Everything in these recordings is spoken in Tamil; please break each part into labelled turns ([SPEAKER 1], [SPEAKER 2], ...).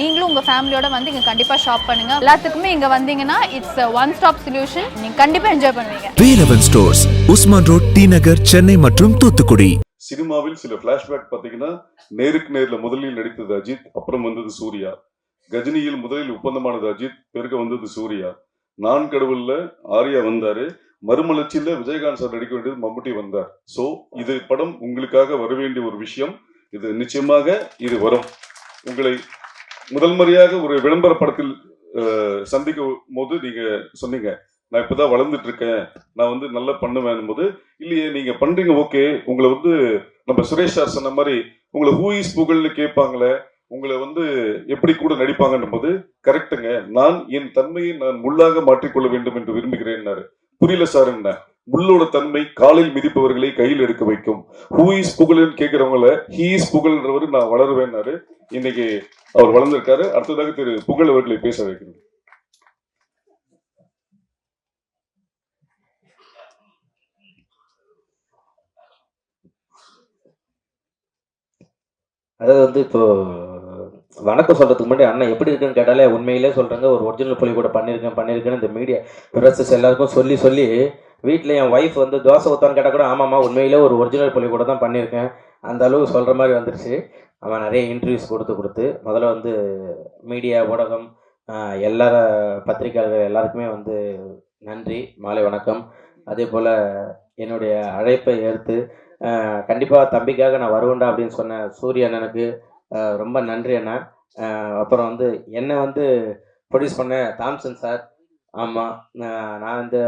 [SPEAKER 1] நீங்களும் உங்க ஃபேமிலியோட வந்து இங்க கண்டிப்பா ஷாப் பண்ணுங்க. எல்லாத்துக்குமே இங்க வந்தீங்கன்னா இட்ஸ் ஒன் ஸ்டாப் சொல்யூஷன் நீங்க கண்டிப்பா என்ஜாய் பண்ணுவீங்க.
[SPEAKER 2] Velavan stores Usman road T Nagar Chennai மற்றும் தூத்துக்குடி.
[SPEAKER 3] சினிமாவில் சில ஃபிளாஷ்பேக் பார்த்தீங்கன்னா நேருக்கு நேர்ல முதலில் நடித்தது அஜித் அப்புறம் வந்தது சூர்யா. கஜினியில் முதலில் ஒப்பந்தமானது அஜித் பிறகு வந்தது சூர்யா. நான் கடவுள்ல ஆர்யா வந்தாரு. மறுமலர்ச்சியில விஜயகாந்த் சார் நடிக்க வேண்டியது மம்முட்டி வந்தார். சோ இது படம் உங்களுக்காக வர வேண்டிய ஒரு விஷயம். இது நிச்சயமாக இது வரும். உங்களை முதல் முறையாக ஒரு விளம்பர படத்தில் சந்திக்கும் போது நீங்க சொன்னீங்க நான் இப்பதான் வளர்ந்துட்டு இருக்கேன் நான் வந்து நல்லா பண்ணுவேன் போது இல்லையே நீங்க பண்றீங்க ஓகே. உங்களை வந்து நம்ம சுரேஷ் சார் சொன்ன மாதிரி உங்களை ஹூ இஸ் புகழ்னு கேட்பாங்களே உங்களை வந்து எப்படி கூட நடிப்பாங்கன்னும் போது கரெக்டுங்க நான் என் தன்மையை நான் முள்ளாக மாற்றிக்கொள்ள வேண்டும் என்று விரும்புகிறேன்னாரு. புரியல சார் என்ன? முள்ளோட தன்மை காலில் மிதிப்பவர்களை கையில் எடுக்க வைக்கும். ஹூ இஸ் புகழ்னு கேட்கிறவங்கள ஹீ இஸ் புகழ்ன்றவர் நான் வளருவேன்னாரு. இன்னைக்கு அவர் வளர்ந்திருக்காரு. அடுத்ததாக திரு புகழ் அவர்களை பேச வைக்கிறேன்
[SPEAKER 4] அதாவது வந்து இப்போ வணக்கம் சொல்றதுக்கு முன்னாடி அண்ணன் எப்படி இருக்குன்னு கேட்டாலே உண்மையிலே சொல்றாங்க. ஒரு ஒரிஜினல் புலி கூட பண்ணியிருக்கேன் பண்ணியிருக்கேன்னு இந்த மீடியா பிரசஸ் எல்லாருக்கும் சொல்லி சொல்லி வீட்டில் என் ஒய்ஃப் வந்து தோசை ஊத்தான்னு கேட்டால் கூட ஆமாம்மா உண்மையிலே ஒரு ஒரிஜினல் புலி கூட தான் பண்ணியிருக்கேன் அந்த அளவு சொல்கிற மாதிரி வந்துருச்சு. அவன் நிறைய இன்டர்வியூஸ் கொடுத்து கொடுத்து முதல்ல வந்து மீடியா ஊடகம் ஆஹ், எல்லா பத்திரிகையாளர்கள் எல்லாருக்குமே வந்து நன்றி மாலை வணக்கம். அதே போல் என்னுடைய அழைப்பை ஏற்று கண்டிப்பாக தம்பிக்காக நான் வருவேன்டா அப்படின்னு சொன்ன சூரிய அண்ணனுக்கு ரொம்ப நன்றி அண்ணா. அப்புறம் வந்து என்னை வந்து ப்ரொடியூஸ் பண்ண தாம்சன் சார். ஆமாம் நான் இந்த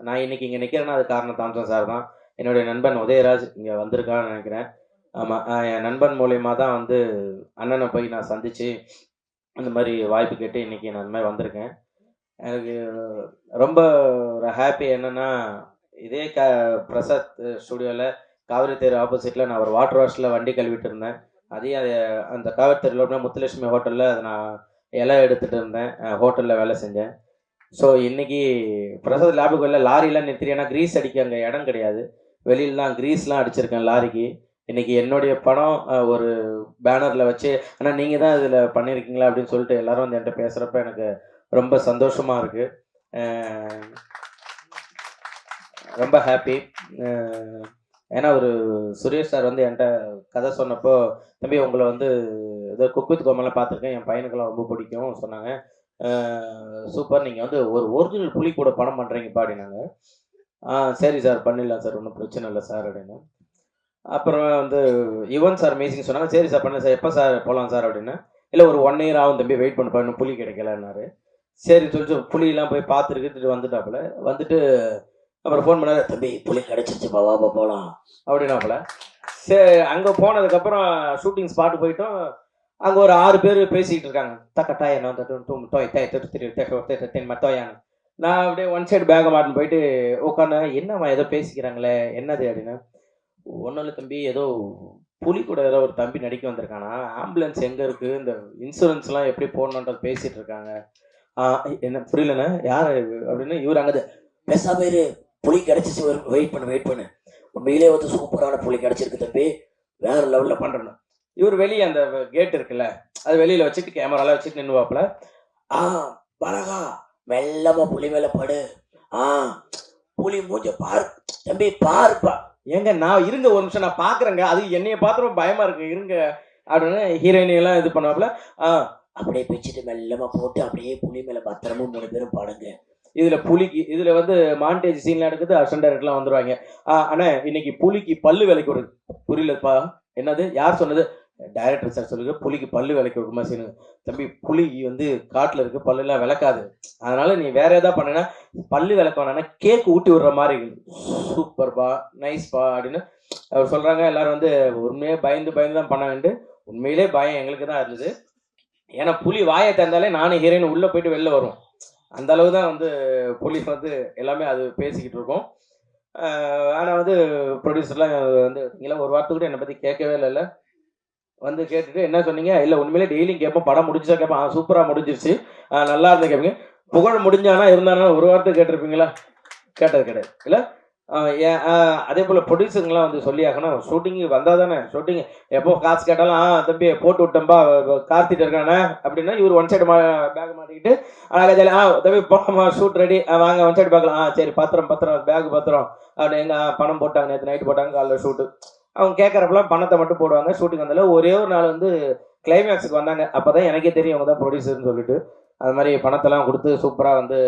[SPEAKER 4] நான் இன்னைக்கு இங்கே நிற்கிறேன்னா அது காரணம் தாம்சன் சார் தான். என்னுடைய நண்பன் உதயராஜ் இங்கே வந்திருக்கான்னு நினைக்கிறேன். ஆமாம் என் நண்பன் மூலயமா தான் வந்து அண்ணனை போய் நான் சந்தித்து அந்த மாதிரி வாய்ப்பு கேட்டு இன்றைக்கி நான் அந்த மாதிரி வந்திருக்கேன். எனக்கு ரொம்ப ஒரு ஹாப்பி என்னென்னா இதே க பிரசாத் ஸ்டுடியோவில் காவிரி தேர் ஆப்போசிட்டில் நான் ஒரு வாட்டர் வாஷில் வண்டி கழுவிட்டு இருந்தேன். அதையும் அது அந்த காவிரி தெருவில் முத்துலட்சுமி ஹோட்டலில் அதை நான் இலை எடுத்துகிட்டு இருந்தேன். ஹோட்டலில் வேலை செஞ்சேன். ஸோ இன்றைக்கி பிரசாத் லேபுக்கு வெளில லாரிலாம் நிறுத்திட்டு ஏன்னா கிரீஸ் அடிக்க அங்கே இடம் கிடையாது. வெளியிலலாம் கிரீஸ்லாம் அடிச்சிருக்கேன் லாரிக்கு. இன்னைக்கு என்னுடைய படம் ஒரு பேனரில் வச்சு ஆனால் நீங்கள் தான் இதில் பண்ணியிருக்கீங்களா அப்படின்னு சொல்லிட்டு எல்லாரும் வந்து என்கிட்ட பேசுகிறப்ப எனக்கு ரொம்ப சந்தோஷமாக இருக்குது ரொம்ப ஹாப்பி ஏன்னா ஒரு சுரேஷ் சார் வந்து என்கிட்ட கதை சொன்னப்போ தம்பி உங்களை வந்து ஏதோ குக்வித் கோமெல்லாம் பார்த்துருக்கேன். என் பையனுக்கெல்லாம் ரொம்ப பிடிக்கும் சொன்னாங்க. சூப்பர். நீங்கள் வந்து ஒரு ஒரிஜினல் புலி கூட படம் பண்ணுறீங்கப்பா அப்படின்னாங்க. ஆ சரி சார் பண்ணிடலாம் சார். ஒன்றும் பிரச்சனை இல்லை சார் அப்படின்னு. அப்புறம் வந்து யுவன் சார் மீசிங் சொன்னாங்க சரி சார் பண்ண சார் எப்போ சார் போகலாம் சார் அப்படின்னு இல்லை ஒரு ஒன் இயர் ஆகும் தம்பி வெயிட் பண்ணப்பா இன்னும் புலி கிடைக்கலன்னாரு சரி சொல்லி புலியெல்லாம் போய் பார்த்துருக்கிட்டு வந்துட்டாப்புல வந்துட்டு அப்புறம் ஃபோன் பண்ணாரு தம்பி புலி கிடச்சிருச்சுப்பா வாப்பா போகலாம் அப்படின்னாப்புல சரி அங்கே போனதுக்கப்புறம் ஷூட்டிங் ஸ்பாட் போயிட்டோம் அங்கே ஒரு ஆறு பேர் பேசிக்கிட்டு இருக்காங்க தக்க என்ன வந்து தோய் தாய் தட்டு திரு தென் மத்தோயான் நான் அப்படியே ஒன் சைடு பேக்கை மாட்டின்னு போயிட்டு உட்காந்து என்னம்மா ஏதோ பேசிக்கிறாங்களே என்னது அப்படின்னு ஒன்றும் தம்பி ஏதோ புலி கூட ஏதோ ஒரு தம்பி நடிக்க வந்திருக்கானா? ஆம்புலன்ஸ் எங்கே இருக்குது இந்த இன்சூரன்ஸ்லாம் எப்படி போடணுன்றது பேசிகிட்டு இருக்காங்க. ஆ, என்ன புரியலண்ணே? யார் அப்படின்னு இவர் அங்கே பேசாம இரு புலி கிடைச்சிச்சு. வெயிட் பண்ணு வெயிட் பண்ணு. உண்மையிலே வந்து சூப்பரான புலி கிடைச்சிருக்கு தம்பி. வேற லெவலில் பண்ணுறணும் இவர் வெளியே அந்த கேட் இருக்குல்ல அது வெளியில் வச்சுட்டு கேமராலாம் வச்சுட்டு நின்றுவாப்புல ஆ பழகா மெல்லமா புலி மேலே படு. ஆ புலி மூஞ்ச பார். தம்பி பார்ப்பா. ஏங்க நான் இருங்க ஒரு நிமிஷம் நான் பார்க்குறேங்க அது என்னைய பார்த்துரும் பயமா இருக்கு. இருங்க. அப்படின்னு ஹீரோயினி எல்லாம் இது பண்ணாப்புல ஆ அப்படியே பிச்சுட்டு மெல்லமா போட்டு அப்படியே புலி மேல பத்திரமும் மூணு பேரும் படுங்க. இதுல புலிக்கு இதுல வந்து மாண்டேஜ் சீன்லாம் எடுக்குது அசன் டைரக்ட்லாம் வந்துருவாங்க. ஆ, அண்ணா இன்னைக்கு புலிக்கு பல்லு விலைக்கு ஒரு புரியலப்பா. என்னது? யார் சொன்னது? டைரக்டர் சார் சொல்லுங்க புலிக்கு பல்லு விளக்கி கொடுக்குமா செய்யணும். தம்பி புலி வந்து காட்டில் இருக்கு. பல்லுலாம் விளக்காது. அதனால நீ வேற ஏதாவது பண்ணுனா பல்லு விளக்க வேணாம்னா கேக் ஊட்டி விடுற மாதிரி சூப்பர்பா நைஸ்பா அப்படின்னு அவர் சொல்றாங்க. எல்லாரும் வந்து உண்மையே பயந்து பயந்து தான் பண்ணாங்கன்ட்டு உண்மையிலே பயம் எங்களுக்கு தான் இருந்தது. ஏன்னா புலி வாயை திறந்தாலே நானும் ஹீரோயின் உள்ள போயிட்டு வெளில வரும் அந்த அளவு தான் வந்து புலி வந்து எல்லாமே அது பேசிக்கிட்டு இருக்கோம். ஆனால் வந்து ப்ரொடியூசர்லாம் வந்து நீங்களாம் ஒரு வார்த்தை கூட என்னை பற்றி கேட்கவே இல்லைல்ல. வந்து கேட்டுட்டு என்ன சொன்னீங்க? இல்லை உண்மையிலே டெய்லியும் கேட்போம் படம் முடிஞ்சா கேட்போம் சூப்பராக முடிஞ்சிருச்சு. நல்லா இருந்தா கேட்பீங்க புகழ் முடிஞ்சானா இருந்தானா ஒரு வார்த்தை கேட்டிருப்பீங்களா? கேட்டது கிடையாது. இல்லை? ஏன் அதே போல் ப்ரொடியூசருங்களாம் வந்து சொல்லி ஆகணும். ஷூட்டிங்கு வந்தால் தானே. ஷூட்டிங் எப்போ காசு கேட்டாலும் ஆ தம்பி போட்டு விட்டோம்பா கார்த்திட்டு இருக்கானே அப்படின்னா இவர் ஒன் சைடு மா பேக் மாட்டிக்கிட்டு அழகா ஜாலி ஆ தம்பி போகலாமா ஷூட் ரெடி வாங்க ஒன் சைடு பார்க்கலாம். ஆ சரி பத்திரம் பத்திரம் பேக் பத்திரம். அப்படின்னு எங்கள் பணம் போட்டாங்க நேற்று நைட்டு போட்டாங்க காலைல ஷூட்டு அவங்க கேட்குறப்பெல்லாம் பணத்தை மட்டும் போடுவாங்க. ஷூட்டிங் வந்தால ஒரே ஒரு நாள் வந்து கிளைமேக்ஸுக்கு வந்தாங்க. அப்போ தான் எனக்கே தெரியும் அவங்க தான் ப்ரொடியூசர்னு சொல்லிட்டு. அது மாதிரி பணத்தெல்லாம் கொடுத்து சூப்பராக வந்து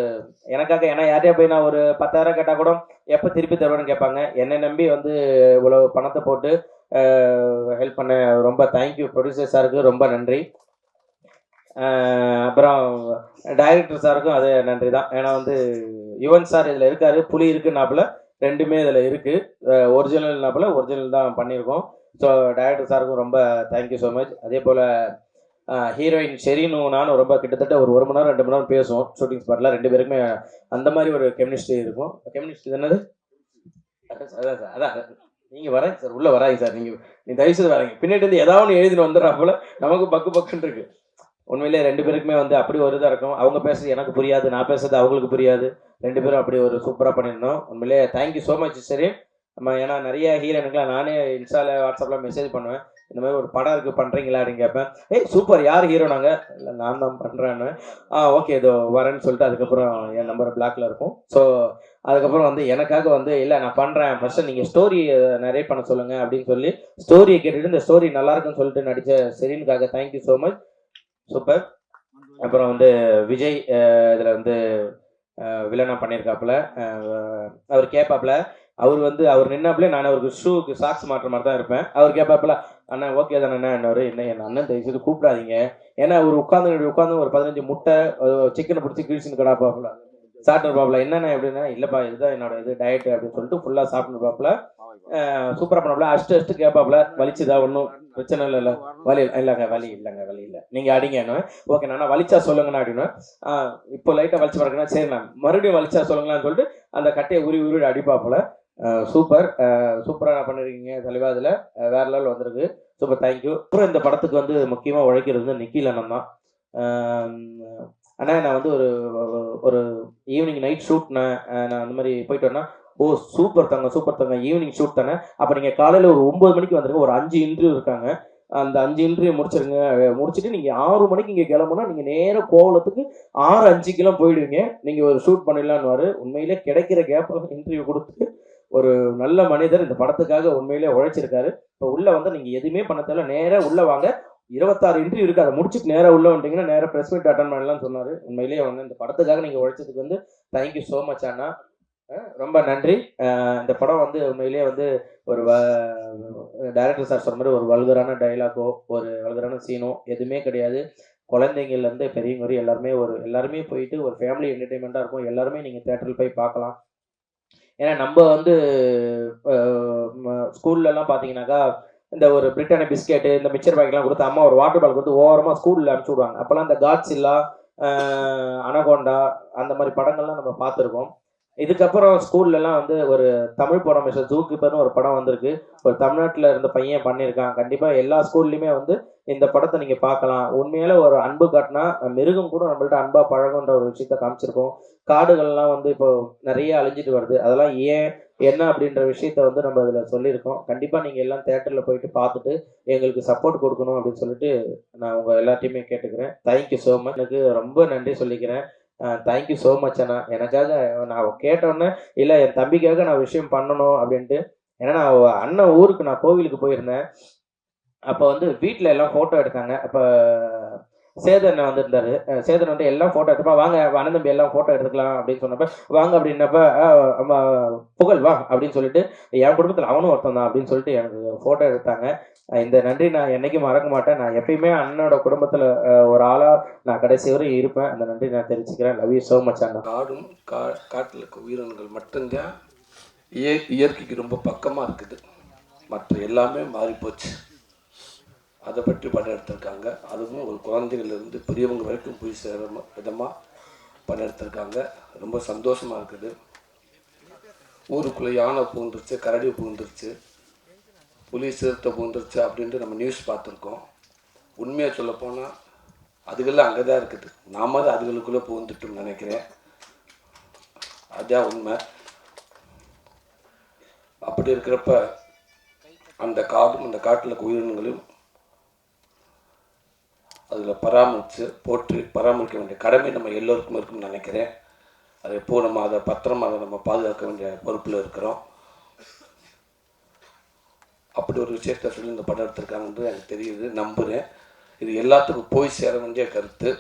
[SPEAKER 4] எனக்காக ஏன்னா யார்கிட்டயா போய் நான் ஒரு பத்தாயிரம் கேட்டால் கூட எப்போ திருப்பி தருவேன்னு கேட்பாங்க. என்னை நம்பி வந்து இவ்வளோ பணத்தை போட்டு ஹெல்ப் பண்ண ரொம்ப தேங்க்யூ ப்ரொடியூசர் சாருக்கு ரொம்ப நன்றி. அப்புறம் டைரக்டர் சாருக்கும் அது நன்றி தான் ஏன்னா வந்து யுவன் சார் இதில் இருக்காரு. புலி இருக்குன்னாப்புல ரெண்டுமே இதில் இருக்குது ஒரிஜினல்னாப்புல ஒரிஜினல் தான் பண்ணியிருக்கோம் ஸோ டைரக்டர் சாருக்கும் ரொம்ப தேங்க்யூ ஸோ மச் அதே போல் ஹீரோயின் ஷெரீனும் நானும் ரொம்ப கிட்டத்தட்ட ஒரு ஒரு மணி நேரம் ரெண்டு மணி நேரம் பேசுவோம். ஷூட்டிங் ஸ்பாட்டில் ரெண்டு பேருக்குமே அந்த மாதிரி ஒரு கெமிஸ்ட்ரி இருக்கும். கெமிஸ்ட்ரி என்னது? அதான் சார், அதான் சார் அதான் நீங்கள் வராங்க சார் உள்ளே வராங்க சார். நீங்கள் நீங்கள் தயவுசெய்து வராங்க பின்னாடி வந்து ஏதாவது ஒன்று எழுதிட்டு போல். நமக்கு பக்கு பக்குன்னு இருக்குது உண்மையிலே ரெண்டு பேருக்குமே வந்து அப்படி ஒரு இதாக இருக்கும். அவங்க பேசுறது எனக்கு புரியாது நான் பேசுறது அவங்களுக்கு புரியாது. ரெண்டு பேரும் அப்படி ஒரு சூப்பராக பண்ணியிருந்தோம். உண்மையிலே தேங்க்யூ ஸோ மச் சரி நம்ம ஏன்னா நிறைய ஹீரோனுக்குலாம் நானே இன்ஸ்டாவில் வாட்ஸ்அப்பில் மெசேஜ் பண்ணுவேன். இந்த மாதிரி ஒரு படம் இருக்குது பண்ணுறீங்களா அப்படின்னு கேட்பேன். ஏய் சூப்பர் யார் ஹீரோ நாங்கள் இல்லை நான் தான் பண்ணுறேன்னு ஆ ஓகே இதோ வரேன்னு சொல்லிட்டு அதுக்கப்புறம் என் நம்பர் பிளாக்ல இருக்கும். ஸோ அதுக்கப்புறம் வந்து எனக்காக வந்து இல்லை நான் பண்ணுறேன் ஃபஸ்ட்டு நீங்கள் ஸ்டோரி நிறைய பண்ண சொல்லுங்கள் அப்படின்னு சொல்லி ஸ்டோரியை கேட்டுட்டு இந்த ஸ்டோரி நல்லாயிருக்குன்னு சொல்லிட்டு நடித்த செரீனுக்காக thank you so much super அப்புறம் வந்து விஜய் இதில் வந்து வில்லனா பண்ணியிருக்காப்புல அவர் கேட்பாப்புல அவர் வந்து அவர் நின்னாப்புல நான் அவருக்கு ஷூக்கு சாக்ஸ் மாட்டுற மாதிரி தான் இருப்பேன். அவர் கேட்பாப்புல அண்ணா ஓகே தானே என்னவர் என்ன என் அண்ணன் தயவுசெய்து கூப்பிடாதீங்க. ஏன்னா அவர் உட்காந்து உட்காந்து ஒரு பதினஞ்சு முட்டை சிக்கனை பிடிச்சி கிழிச்சுன்னு கிடாப்பாப்புல சாப்பிட்டு பாப்புல என்னென்ன எப்படின்னா இல்லைப்பா இதுதான் என்னோட இது டயட் அப்படின்னு சொல்லிட்டு ஃபுல்லாக சாப்பிட்டு பாப்புல சூப்பராக பண்ணாப்புல அஷ்டு அஷ்டு கேட்பாப்புல வலிச்சுதா ஒன்றும் பிரச்சனை இல்லை இல்லை. வலி இல்லைங்க வலி இல்லைங்க வலி இல்லை. நீங்கள் அடிங்கன்னு ஓகே நான் வலிச்சா சொல்லுங்கண்ணா அப்படின்னா. இப்போ லைட்டாக வலிச்சு பறக்குன்னா சரிண்ணா மறுபடியும் வலிச்சா சொல்லுங்களான்னு சொல்லிட்டு அந்த கட்டையை உரி உருவி அடிப்பாப்புல சூப்பர் சூப்பராக பண்ணிருக்கீங்க தெளிவாக அதில். வேற லெவல் வந்திருக்கு. சூப்பர் தேங்க்யூ அப்புறம் இந்த படத்துக்கு வந்து முக்கியமாக உழைக்கிறது வந்து நிக்கில் அண்ணன் தான். ஆம், அண்ணா நான் வந்து ஒரு ஒரு ஈவினிங் நைட் ஷூட் நான் நான் அந்த மாதிரி போயிட்டு வரேன்னா ஓ சூப்பர் தங்க சூப்பர் தங்க ஈவினிங் ஷூட் தானே? அப்போ நீங்கள் காலையில் ஒரு ஒம்பது மணிக்கு வந்துருங்க ஒரு அஞ்சு இன்டர்வியூ இருக்காங்க. அந்த அஞ்சு இன்டர்வியூ முடிச்சிருங்க முடிச்சுட்டு நீங்கள் ஆறு மணிக்கு இங்கே கிளம்புனா நீங்கள் நேராக கோவலத்துக்கு ஆறு அஞ்சுக்கெல்லாம் போயிடுவீங்க. நீங்கள் ஒரு ஷூட் பண்ணிடலான்னு உண்மையிலே கிடைக்கிற கேப்பில் இன்டர்வியூ கொடுத்து ஒரு நல்ல மனிதர் இந்த படத்துக்காக உண்மையிலே உழைச்சிருக்காரு. இப்போ உள்ளே வந்து நீங்கள் எதுவுமே பண்ண தேவை நேராக உள்ளே வாங்க. இருபத்தாறு இன்டர்வியூ இருக்கு. அதை முடிச்சுட்டு நேராக உள்ள வந்துட்டீங்கன்னா நேராக ப்ரெஸ் மீட் அட்டன் பண்ணலாம் சொன்னார். உண்மையிலேயே வந்து இந்த படத்துக்காக நீங்கள் உழைச்சதுக்கு வந்து தேங்க்யூ ஸோ மச் அண்ணா. ரொம்ப நன்றி. இந்த படம் வந்து உண்மையிலேயே வந்து ஒரு டைரக்டர் சார் சொன்ன மாதிரி ஒரு வல்கரான டைலாகோ ஒரு வல்கரான சீனோ எதுவுமே கிடையாது. குழந்தைங்கள்லேருந்து பெரியவங்க வரையும் எல்லாருமே ஒரு எல்லாருமே போயிட்டு ஒரு ஃபேமிலி என்டர்டைன்மெண்ட்டாக இருக்கும். எல்லாருமே நீங்கள் தேட்டரில் போய் பார்க்கலாம். ஏன்னா நம்ம வந்து ஸ்கூல்லலாம் பார்த்தீங்கன்னாக்கா இந்த ஒரு பிரிட்டானி பிஸ்கெட்டு இந்த மிக்சர் பேக்கெலாம் கொடுத்து அம்மா ஒரு வாட்டர் பால் கொடுத்து ஓரமாக ஸ்கூலில் அனுப்பிச்சி விடுவாங்க. அப்போல்லாம் இந்த காட்ஸில்லா அனகோண்டா அந்த மாதிரி படங்கள்லாம் நம்ம பார்த்துருக்கோம். இதுக்கப்புறம் ஸ்கூல்லலாம் வந்து ஒரு தமிழ் படம் மிஸ்டர் ஜூ ஒரு படம் வந்திருக்கு. ஒரு தமிழ்நாட்டில் இருந்த பையன் பண்ணியிருக்கான். கண்டிப்பாக எல்லா ஸ்கூல்லையுமே வந்து இந்த படத்தை நீங்கள் பார்க்கலாம். உண்மையில ஒரு அன்பு காட்டினா மிருகம் கூட நம்மள்ட்ட அன்பாக பழகுன்ற ஒரு விஷயத்த காமிச்சிருக்கோம். காடுகள்லாம் வந்து இப்போ நிறைய அழிஞ்சிட்டு வருது. அதெல்லாம் ஏன் என்ன அப்படின்ற விஷயத்த வந்து நம்ம இதில் சொல்லியிருக்கோம். கண்டிப்பாக நீங்கள் எல்லாம் தேட்டரில் போயிட்டு பார்த்துட்டு எங்களுக்கு சப்போர்ட் கொடுக்கணும் அப்படின்னு சொல்லிட்டு நான் உங்கள் எல்லாத்தையுமே கேட்டுக்கிறேன். தேங்க்யூ ஸோ மச் எனக்கு ரொம்ப நன்றி சொல்லிக்கிறேன். தேங்க்யூ ஸோ மச் அண்ணா. எனக்காக நான் கேட்டோன்னே இல்லை என் தம்பிக்காக நான் விஷயம் பண்ணணும் அப்படின்ட்டு. ஏன்னா நான் அண்ணன் ஊருக்கு நான் கோவிலுக்கு போயிருந்தேன். அப்போ வந்து வீட்டில் எல்லாம் ஃபோட்டோ எடுத்தாங்க. அப்போ சேதன் வந்திருந்தாரு. சேதன் வந்து எல்லாம் ஃபோட்டோ எடுத்தப்ப வாங்க அண்ணன் தம்பி எல்லாம் ஃபோட்டோ எடுத்துக்கலாம் அப்படின்னு சொன்னப்ப வாங்க அப்படின்னப்ப புகழ் வா அப்படின்னு சொல்லிட்டு என் குடும்பத்தில் அவனும் ஒருத்தன் தான் அப்படின்னு சொல்லிட்டு எனக்கு ஃபோட்டோ எடுத்தாங்க. இந்த நன்றி நான் என்னைக்கும் மறக்க மாட்டேன். நான் எப்பயுமே அண்ணனோட குடும்பத்தில் ஒரு ஆளாக நான் கடைசி வரை இருப்பேன். அந்த நன்றி நான் தெரிஞ்சுக்கிறேன் லவ் யூ ஸோ மச் அண்ணா.
[SPEAKER 5] காடும் கா காட்டில் இருக்க உயிரினங்கள் மட்டும்தான் இயற்கைக்கு ரொம்ப பக்கமாக இருக்குது. மற்ற எல்லாமே மாறிப்போச்சு. அதை பற்றி படம் எடுத்திருக்காங்க அதுவும் ஒரு குழந்தைகள்லேருந்து பெரியவங்க வரைக்கும் போய் சேர விதமாக படம் எடுத்திருக்காங்க ரொம்ப சந்தோஷமாக இருக்குது. ஊருக்குள்ளே யானை பூந்துருச்சு கரடி பூந்துருச்சு புலி சிறுத்தை பூந்துருச்சு அப்படின்ட்டு நம்ம நியூஸ் பார்த்துருக்கோம். உண்மையாக சொல்லப்போனால் அதுகள்லாம் அங்கே தான் இருக்குது. நாம தான் அதுகளுக்குள்ளே பூந்துட்டோம்னு நினைக்கிறேன். அதுதான் உண்மை. அப்படி இருக்கிறப்ப அந்த காடும் அந்த காட்டில் உயிரினங்களும் அதில் பராமரித்து போற்றி பராமரிக்க வேண்டிய கடமை நம்ம எல்லோருக்கும் இருக்குன்னு நினைக்கிறேன். அது எப்போ நம்ம அதை பத்திரமாக அதை நம்ம பாதுகாக்க வேண்டிய பொறுப்பில் இருக்கிறோம். அப்படி ஒரு விஷயத்த சொல்லி இந்த படம் எடுத்திருக்காங்கன்றது எனக்கு தெரியுது நம்புகிறேன் இது எல்லாத்துக்கும் போய் சேர வேண்டிய கருத்து.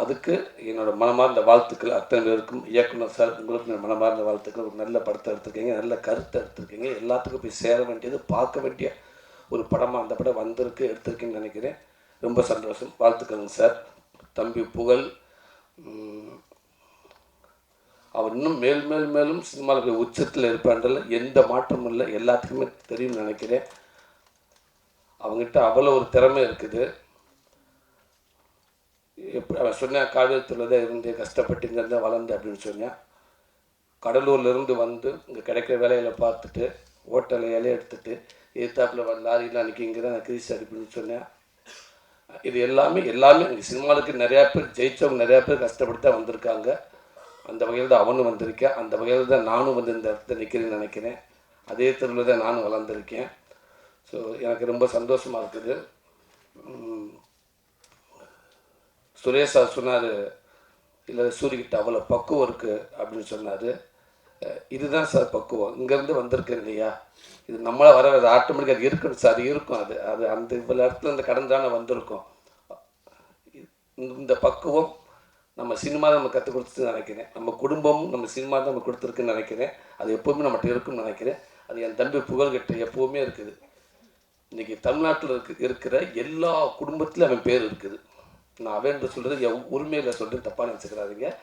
[SPEAKER 5] அதுக்கு என்னோட மனமார்ந்த வாழ்த்துக்கள் அத்தனை பேருக்கும் இயக்குனர் சார் உங்களுக்கு மனமார்ந்த வாழ்த்துக்கள். ஒரு நல்ல படத்தை எடுத்திருக்கீங்க நல்ல கருத்தை எடுத்திருக்கீங்க. எல்லாத்துக்கும் போய் சேர வேண்டியது பார்க்க வேண்டிய ஒரு படமாக அந்த படம் வந்திருக்கு எடுத்திருக்கேன்னு நினைக்கிறேன். ரொம்ப சந்தோஷம். வாழ்த்துக்கங்க சார். தம்பி புகழ். அவர் இன்னும் மேல் மேல் மேலும் சினிமாவில் உச்சத்தில் இருப்பான்றல எந்த மாற்றமும் இல்லை. எல்லாத்துக்குமே தெரியும்னு நினைக்கிறேன். அவங்ககிட்ட அவ்வளோ ஒரு திறமை இருக்குது. எப்படி அவன் சொன்னேன் காவியத்தில் தான் இருந்து கஷ்டப்பட்டு இங்கே வளர்ந்து அப்படின்னு சொன்னேன் கடலூர்லேருந்து வந்து இங்கே கிடைக்கிற வேலையில் பார்த்துட்டு ஹோட்டலில் இலையை எடுத்துகிட்டு எதிர்த்தாப்பில் வர லாரியில் அன்றைக்கி இங்கே தான் நான் கிரீஸ் அடிப்புன்னு சொன்னேன் இது எல்லாமே எல்லாமே சினிமாவுக்கு நிறையா பேர் ஜெயித்தவங்க நிறையா பேர் கஷ்டப்பட்டு தான் வந்திருக்காங்க. அந்த வகையில் தான் அவனும் வந்திருக்கேன். அந்த வகையில் தான் நானும் வந்து இந்த இடத்துல நிற்கிறேன்னு நினைக்கிறேன். அதே தெருவில் தான் நானும் வளர்ந்துருக்கேன். ஸோ எனக்கு ரொம்ப சந்தோஷமாக இருக்குது. சுரேஷா சுரேஷ் சார் சொன்னார் இல்லை சூரியகிட்ட அவ்வளோ பக்குவம் இருக்குது அப்படின்னு சொன்னார். இதுதான் சார் பக்குவம். இங்கேருந்து வந்திருக்கேன் இல்லையா? இது நம்மளை வர ஆட்டோமேட்டிக்காக அது இருக்கணும் சார் அது இருக்கும் அது. அது அந்த இவ்வளோ இடத்துல இந்த கடன் தானே வந்திருக்கும். இந்த- இந்த பக்குவம் நம்ம சினிமா நம்ம கற்றுக் கொடுத்து நினைக்கிறேன். நம்ம குடும்பமும் நம்ம சினிமா தான் நம்ம கொடுத்துருக்குன்னு நினைக்கிறேன். அது எப்போவுமே நம்மகிட்ட இருக்குன்னு நினைக்கிறேன். அது என் தம்பி புகழ்கிட்ட எப்போவுமே இருக்குது. இன்றைக்கி தமிழ்நாட்டில் இருக்கு இருக்கிற எல்லா குடும்பத்திலும் அவன் பேர் இருக்குது. நான் அவன் என்று சொல்கிறது என் உரிமையில் சொல்கிறது தப்பாக நினச்சிக்கிறாதீங்க.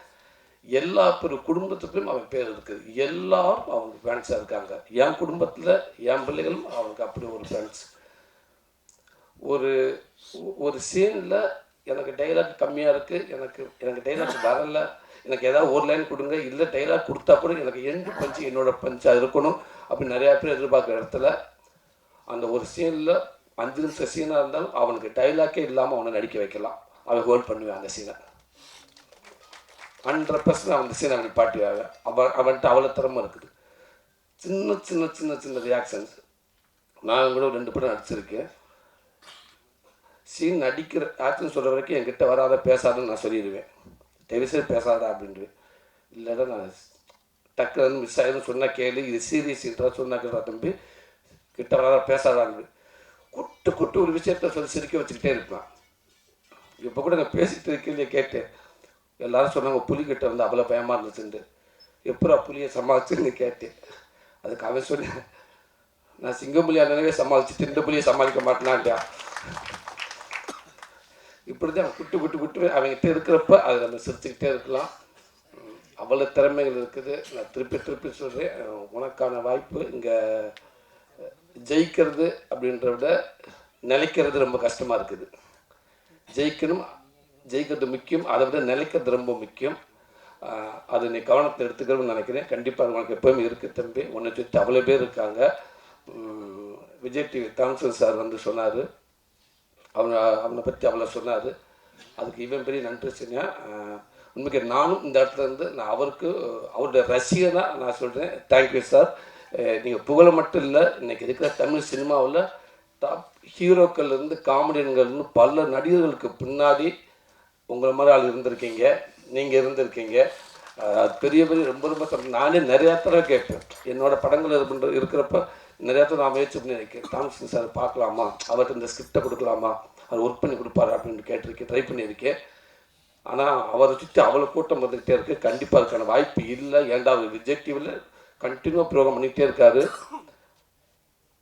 [SPEAKER 5] எல்லா பெரு குடும்பத்துக்கும் அவன் பேர் இருக்குது எல்லாரும் அவங்க ஃபேன்ஸாக இருக்காங்க. என் குடும்பத்தில் என் பிள்ளைகளும் அவனுக்கு அப்படி ஒரு ஃபேன்ஸ் ஒரு ஒரு சீனில் எனக்கு டைலாக் கம்மியாக இருக்குது எனக்கு எனக்கு டைலாக் வரல. எனக்கு ஏதாவது ஒரு லைன் கொடுங்க. இல்லை டைலாக் கொடுத்தா கூட எனக்கு எண்டு பஞ்சு என்னோடய பஞ்சாக இருக்கணும். அப்படி நிறையா பேர் எதிர்பார்க்குற இடத்துல அந்த ஒரு சீனில் அஞ்சு நிமிஷம் சீனாக இருந்தாலும் அவனுக்கு டைலாக்கே இல்லாமல் அவனை நடிக்க வைக்கலாம். அவன் ஹோல்ட் பண்ணுவேன் அந்த சீனை ஹண்ட்ரட் பர்சன்ட் அந்த சீனை அவன் பாட்டுவாங்க அவன் அவன்கிட்ட அவ்வளோ திறமை இருக்குது. சின்ன சின்ன சின்ன சின்ன ரியாக்ஷன்ஸ் நான் கூட ரெண்டு படம் நடிச்சிருக்கேன். சீன் நடிக்கிற ஆக்ஷன் சொல்கிற வரைக்கும் என்கிட்ட வராத பேசாதன்னு நான் சொல்லிடுவேன். டெலிசர் பேசாதா அப்படின்ட்டு இல்லைன்னா நான் டக்குன்னு மிஸ் ஆகிடும் சொன்னால் கேளு. இது சீரியஸ் இன்றா சொன்னா கேட்டா தம்பி கிட்ட வராத பேசாதான்னு குட்டு குட்டு ஒரு விஷயத்த சொல்லி சிரிக்க வச்சுக்கிட்டே இருப்பான். இப்போ கூட நான் பேசிட்டு இருக்கையிலே கேட்டேன். எல்லாரும் சொன்னாங்க புலிக்கிட்ட வந்து அவ்வளோ பயமாக இருந்துச்சுண்டு எப்படா புலியை சமாளிச்சுன்னு கேட்டேன். அதுக்கு அவன் சொன்னேன் நான் சிங்கப்புலி அண்ணனவே சமாளிச்சுட்டு இந்த புலியை சமாளிக்க மாட்டேனான்டா. இப்படி தான் குட்டு குட்டு குட்டு அவங்ககிட்ட இருக்கிறப்ப அதை நம்ம சிரிச்சுக்கிட்டே இருக்கலாம். அவ்வளோ திறமைகள் இருக்குது. நான் திருப்பி திருப்பி சொல்கிறேன் உனக்கான வாய்ப்பு இங்கே ஜெயிக்கிறது அப்படின்றத விட நிலைக்கிறது ரொம்ப கஷ்டமாக இருக்குது. ஜெயிக்கணும் ஜெயிக்கிறது முக்கியம் அதை விட நிலைக்கிறது ரொம்ப முக்கியம். அதை அது நீ கவனத்தை எடுத்துக்கிறோம்னு நினைக்கிறேன். கண்டிப்பாக உனக்கு எப்போவுமே இருக்குது தம்பி. உன்னை சுற்றி அவ்வளோ பேர் இருக்காங்க. விஜய் டிவி தாம்சன் சார் வந்து சொன்னார். அவனை அவனை பற்றி அவ்வளோ சொன்னார். அதுக்கு இவன் பெரிய நன்றி சொன்னேன் உண்மைக்கு நானும் இந்த இடத்துல இருந்து நான் அவருக்கு அவருடைய ரசிகனாக நான் சொல்கிறேன் தேங்க்யூ சார் நீங்கள் புகழ மட்டும் இல்லை இன்றைக்கி இருக்கிற தமிழ் சினிமாவில் டாப் ஹீரோக்கள்லேருந்து காமெடியன்கள்னு பல நடிகர்களுக்கு பின்னாடி உங்களை மாதிரி ஆள் இருந்திருக்கீங்க நீங்கள் இருந்திருக்கீங்க. அது பெரிய பெரிய ரொம்ப ரொம்ப நானே நிறையா தடவை கேட்பேன். என்னோடய படங்கள் இது பண்ணுற இருக்கிறப்ப நிறையா தடவை நான் முயற்சி பண்ணியிருக்கேன் தாம்சன் சார் பார்க்கலாமா? அவர்கிட்ட இந்த ஸ்கிரிப்டை கொடுக்கலாமா? அவர் ஒர்க் பண்ணி கொடுப்பாரு அப்படின்னு கேட்டிருக்கேன் ட்ரை பண்ணியிருக்கேன். ஆனால் அவரை சுற்றி அவ்வளோ கூட்டம் வந்துக்கிட்டே இருக்குது கண்டிப்பாக அதுக்கான வாய்ப்பு இல்லை. ஏன்டா அவர் விஜெக்டிவில் டிவியில் கண்டினியூவாக ப்ரோக்ராம் பண்ணிக்கிட்டே இருக்காரு.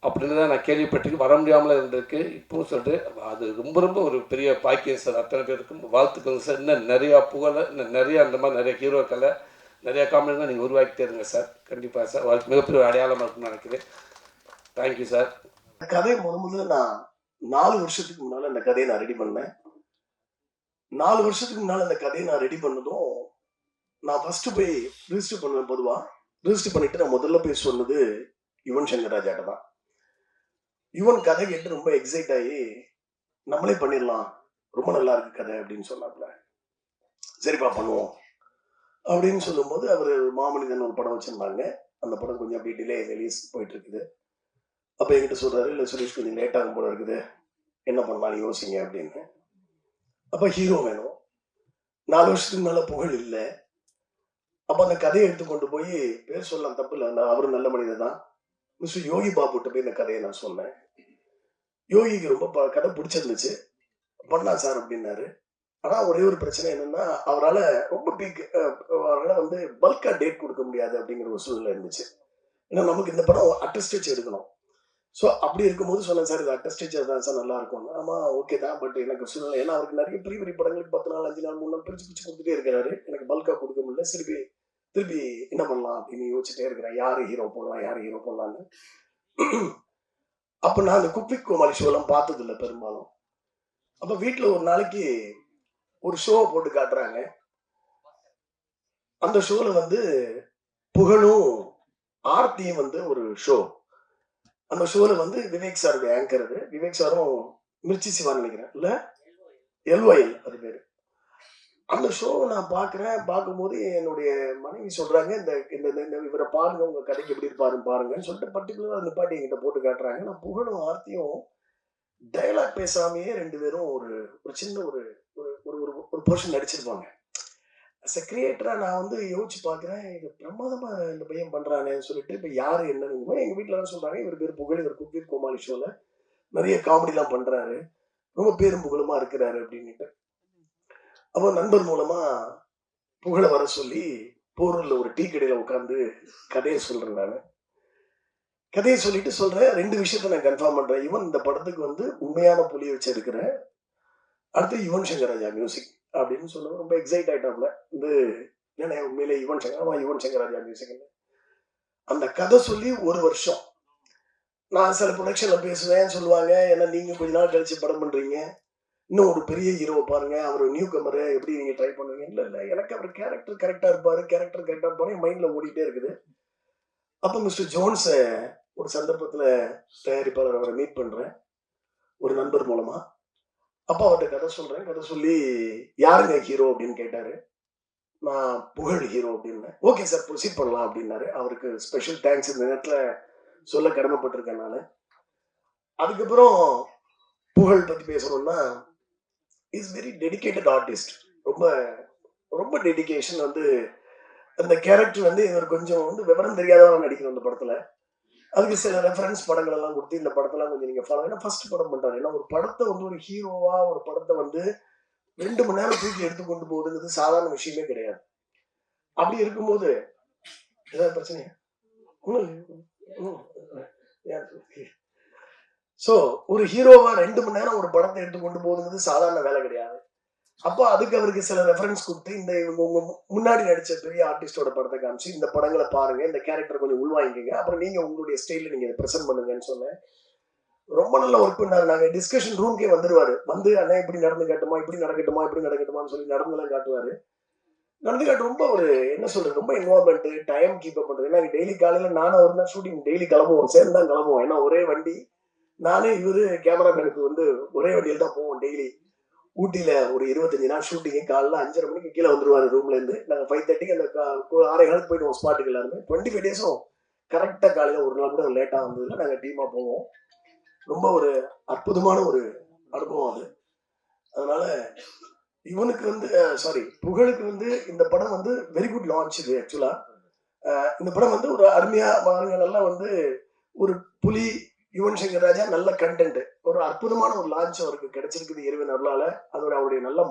[SPEAKER 5] அப்படின்னு தான் நான் கேள்விப்பட்டிருக்கேன். வர முடியாமல் இருந்திருக்கு. இப்போவும் சொல்லிட்டு அது ரொம்ப ரொம்ப ஒரு பெரிய பாக்கியம் சார். அத்தனை பேருக்கும் வாழ்த்துக்கள் சார். இன்னும் நிறையா புகழை இன்னும் நிறையா அந்த மாதிரி நிறைய ஹீரோக்களை நிறையா காமெடிலாம் நீங்கள் உருவாக்கிட்டே இருங்க சார். கண்டிப்பாக சார். வாழ்க்கை மிகப்பெரிய அடையாளமாக இருக்குன்னு நினைக்கிறேன். தேங்க்யூ சார்
[SPEAKER 6] இந்த முத முதல்ல நான் நாலு வருஷத்துக்கு முன்னால் இந்த கதையை நான் ரெடி பண்ணேன். நாலு வருஷத்துக்கு முன்னால் இந்த கதையை நான் ரெடி பண்ணதும் நான் ஃபர்ஸ்ட் போய் ரிஜிஸ்டர் பண்ணுவேன் பொதுவாக ரிஜிஸ்டர் பண்ணிட்டு நான் முதல்ல போய் சொன்னது யுவன் சங்கர் ராஜாட்ட தான். யுவன் கதை கேட்டு ரொம்ப எக்ஸைட் ஆகி நம்மளே பண்ணிடலாம். ரொம்ப நல்லா இருக்கு கதை அப்படின்னு சொன்னாப்ல. சரிப்பா பண்ணுவோம். அப்படின்னு சொல்லும்போது அவர் மாமனிதன் ஒரு படம் வச்சிருந்தாங்க. அந்த படம் கொஞ்சம் அப்படி டிலே ரிலீஸ் போயிட்டு இருக்குது. அப்போ என்கிட்ட சொல்றாரு இல்லை சுரேஷ் கொஞ்சம் லேட் ஆகும் போல இருக்குது. என்ன பண்ணலாம் யோசிங்க அப்படின்னு. அப்போ ஹீரோ வேணும். நாலு வருஷத்துக்கு மேலே புகழ் இல்லை. அப்போ அந்த கதையை எடுத்து கொண்டு போய் பேர் சொல்லலாம் தப்பு இல்லை. அவரும் நல்ல மனிதர் தான். மிஸ்டர் யோகி பாபுட்ட போய் இந்த கதையை நான் சொன்னேன். யோகிக்கு ரொம்ப ப- கதை பிடிச்சிருந்துச்சு. பண்ணலாம் சார் அப்படின்னாரு. ஆனா ஒரே ஒரு பிரச்சனை என்னன்னா அவரால் ரொம்ப பீக் அவரால் வந்து பல்கா டேட் கொடுக்க முடியாது அப்படிங்கிற ஒரு சூழ்நிலை இருந்துச்சு. ஏன்னா நமக்கு இந்த படம் அட்டஸ்டேஜ் எடுக்கணும். ஸோ அப்படி இருக்கும்போது சொன்னேன் சார் இது அட்டஸ்டேஜர் தான் சார் நல்லா இருக்கும். ஆமா ஓகே தான் பட் எனக்கு சூழ்நிலை ஏன்னா அவருக்கு நிறைய பெரிய பெரிய படங்களுக்கு பத்து நாள் அஞ்சு நாள் மூணு நாள் பிரிச்சு பிரிச்சு கொடுத்துட்டே இருக்கிறாரு. எனக்கு பல்கா கொடுக்க முடியல. திருப்பி திருப்பி என்ன பண்ணலாம் அப்படின்னு யோசிச்சுட்டே இருக்கிறேன் யாரு ஹீரோ போடலாம் யாரு ஹீரோ போடலான்னு. அப்போ நான் அந்த குப்பிக் கோமாளி ஷோலாம் பார்த்ததில்ல பெரும்பாலும். அப்போ வீட்டில் ஒரு நாளைக்கு ஒரு ஷோவை போட்டு காட்டுறாங்க. அந்த ஷோவில் வந்து புகழும் ஆர்த்தியும் வந்து ஒரு ஷோ அந்த ஷோவில் வந்து விவேக் சாருடைய ஆங்கர் அது. விவேக் சாரும் மிர்ச்சி சிவான்னு நினைக்கிறேன். இல்லை? எல்ஒயல் அது பேர். அந்த ஷோவை நான் பார்க்குறேன். பார்க்கும்போது என்னுடைய மனைவி சொல்கிறாங்க இந்த இந்த இந்த- இவரை பாருங்க உங்கள் கதைக்கு எப்படி இருப்பாருன்னு பாருங்கன்னு சொல்லிட்டு பர்டிகுலராக அந்த பாட்டி என்கிட்ட போட்டு காட்டுறாங்க. நான் புகழும் ஆர்த்தியும் டயலாக் பேசாமையே ரெண்டு பேரும் ஒரு ஒரு சின்ன ஒரு ஒரு ஒரு ஒரு ஒரு போர்ஷன் நடிச்சிருப்பாங்க. அஸ் அ கிரியேட்டராக நான் வந்து யோசிச்சு பார்க்குறேன் இது பிரமாதமாக இந்த பையன் பண்ணுறானேன்னு சொல்லிட்டு இப்போ யார் என்னன்னு எங்கள் வீட்டில் தான் சொல்கிறாங்க இவர் பேர் புகழ் இவர் குக்வீர் கோமாளி ஷோவில் நிறைய காமெடிலாம் பண்ணுறாரு ரொம்ப பேரும் புகழுமா இருக்கிறாரு அப்படின்னுட்டு. அப்போ நண்பர் மூலமா புகழை வர சொல்லி போரூர்ல ஒரு டீ கடையில் உட்காந்து கதையை சொல்றேன் நான். கதையை சொல்லிட்டு சொல்றேன். ரெண்டு விஷயத்த நான் கன்ஃபார்ம் பண்றேன். இவன் இந்த படத்துக்கு வந்து உண்மையான புலியை வச்சிருக்கிறேன் அடுத்து யுவன் சங்கர் ராஜா மியூசிக் அப்படின்னு சொன்னது ரொம்ப எக்ஸைட் ஆயிட்டாப்ல வந்து என்ன உண்மையிலே யுவன் சங்கர்? ஆமா யுவன் சங்கர் ராஜா மியூசிக் அந்த கதை சொல்லி ஒரு வருஷம். நான் சில ப்ரொடக்ஷன்ல பேசுவேன் சொல்லுவாங்க ஏன்னா நீங்க கொஞ்ச நாள் கழிச்சு படம் பண்றீங்க. இன்னும் ஒரு பெரிய ஹீரோவை பாருங்க. அவர் நியூ கமரு எப்படி நீங்க ட்ரை பண்ணுவீங்க? இல்ல இல்ல. எனக்கு அவர் கேரக்டர் கரெக்டா இருப்பாரு கேரக்டர் கரெக்டா இருப்பாரு என் மைண்ட்ல ஓடிட்டே இருக்குது. அப்ப மிஸ்டர் ஜோன்ஸ ஒரு சந்தர்ப்பத்துல தயாரிப்பாளர் அவரை மீட் பண்றேன். ஒரு நண்பர் மூலமா. அப்ப அவர்கிட்ட கதை சொல்றேன். கதை சொல்லி யாருங்க ஹீரோ அப்படின்னு கேட்டாரு. நான் புகழ் ஹீரோ அப்படின்னேன் ஓகே சார் ப்ரொசீட் பண்ணலாம் அப்படின்னாரு. அவருக்கு ஸ்பெஷல் தேங்க்ஸ் இந்த நேரத்துல சொல்ல கடமைப்பட்டிருக்கேன் நான். அதுக்கப்புறம் புகழ் பத்தி பேசணும்னா இஸ் வெரி டெடிகேட்டட் ஆர்டிஸ்ட் ரொம்ப ரொம்ப டெடிகேஷன் வந்து அந்த கேரக்டர் வந்து இவர் கொஞ்சம் வந்து விவரம் தெரியாதவங்க நடிக்கணும் அந்த படத்துல. அதுக்கு சில ரெஃபரன்ஸ் படங்கள் எல்லாம் கொடுத்து இந்த படத்தெல்லாம் கொஞ்சம் நீங்க ஃபாலோ ஏன்னா ஃபர்ஸ்ட் படம் பண்றாரு. ஏன்னா ஒரு படத்தை வந்து ஒரு ஹீரோவா ஒரு படத்தை வந்து ரெண்டு மணி நேரம் தூக்கி எடுத்து கொண்டு போகுதுங்கிறது சாதாரண விஷயமே கிடையாது. அப்படி இருக்கும்போது ஏதாவது பிரச்சனையா? ஸோ ஒரு ஹீரோவா ரெண்டு மணி நேரம் ஒரு படத்தை எடுத்து கொண்டு போகுதுங்கிறது சாதாரண வேலை கிடையாது. அப்போ அதுக்கு அவருக்கு சில ரெஃபரன்ஸ் கொடுத்து இந்த இவங்க உங்க மு- முன்னாடி நடிச்ச பெரிய ஆர்டிஸ்டோட படத்தை காமிச்சு இந்த படங்களை பாருங்க இந்த கேரக்டர் கொஞ்சம் உள்வாங்கிக்கங்க. அப்புறம் நீங்க உங்களுடைய ஸ்டைல நீங்க ப்ரெசென்ட் பண்ணுங்கன்னு சொன்னேன். ரொம்ப நல்ல ஒர்க் பண்ணாரு. நாங்க டிஸ்கஷன் ரூம்க்கே வந்துருவாரு. வந்து அண்ணா இப்படி நடந்து காட்டுமா? இப்படி நடக்கட்டுமா? இப்படி நடக்கட்டுமான்னு சொல்லி நடந்துலாம் காட்டுவாரு. நடந்து காட்டு ரொம்ப ஒரு என்ன சொல்றது ரொம்ப இன்வால்மெண்ட் டைம் கீப் அப் பண்றது. ஏன்னா டெய்லி காலையில நானும் ஒரு தான் ஷூட்டிங் டெய்லி கிளம்புவோம். சேர்ந்து தான் கிளம்புவோம். ஏன்னா ஒரே வண்டி நானே இவரு கேமராமேனுக்கு வந்து ஒரே வண்டியில் தான் போவோம் டெய்லி ஊட்டியில ஒரு இருபத்தஞ்சு நாள் ஷூட்டிங்கு காலைல அஞ்சரை மணிக்கு கீழே வந்துருவாரு ரூம்ல இருந்து. நாங்கள் ஃபைவ் தேர்ட்டிக்கு அந்த ஆறே காலுக்கு போயிடுவோம் ஸ்பாட்டுக்கு எல்லாருமே. டுவெண்ட்டி ஃபைவ் டேஸும் கரெக்டாக காலையில் ஒரு நாள் கூட லேட்டாக வந்ததுல நாங்கள் டீமாக போவோம். ரொம்ப ஒரு அற்புதமான ஒரு அனுபவம் அது. அதனால இவனுக்கு வந்து சாரி புகழுக்கு வந்து இந்த படம் வந்து வெரி குட் லான்ச் இது ஆக்சுவலா இந்த படம் வந்து ஒரு அருமையா பாருங்க நல்லா வந்து ஒரு புலி யுவன் சங்கர் ராஜா நல்ல கண்டென்ட் ஒரு அற்புதமான ஒரு லான்ச் அவருக்கு கிடைச்சிருக்குது இறைவன் அருளால அதோட அவருடைய நல்ல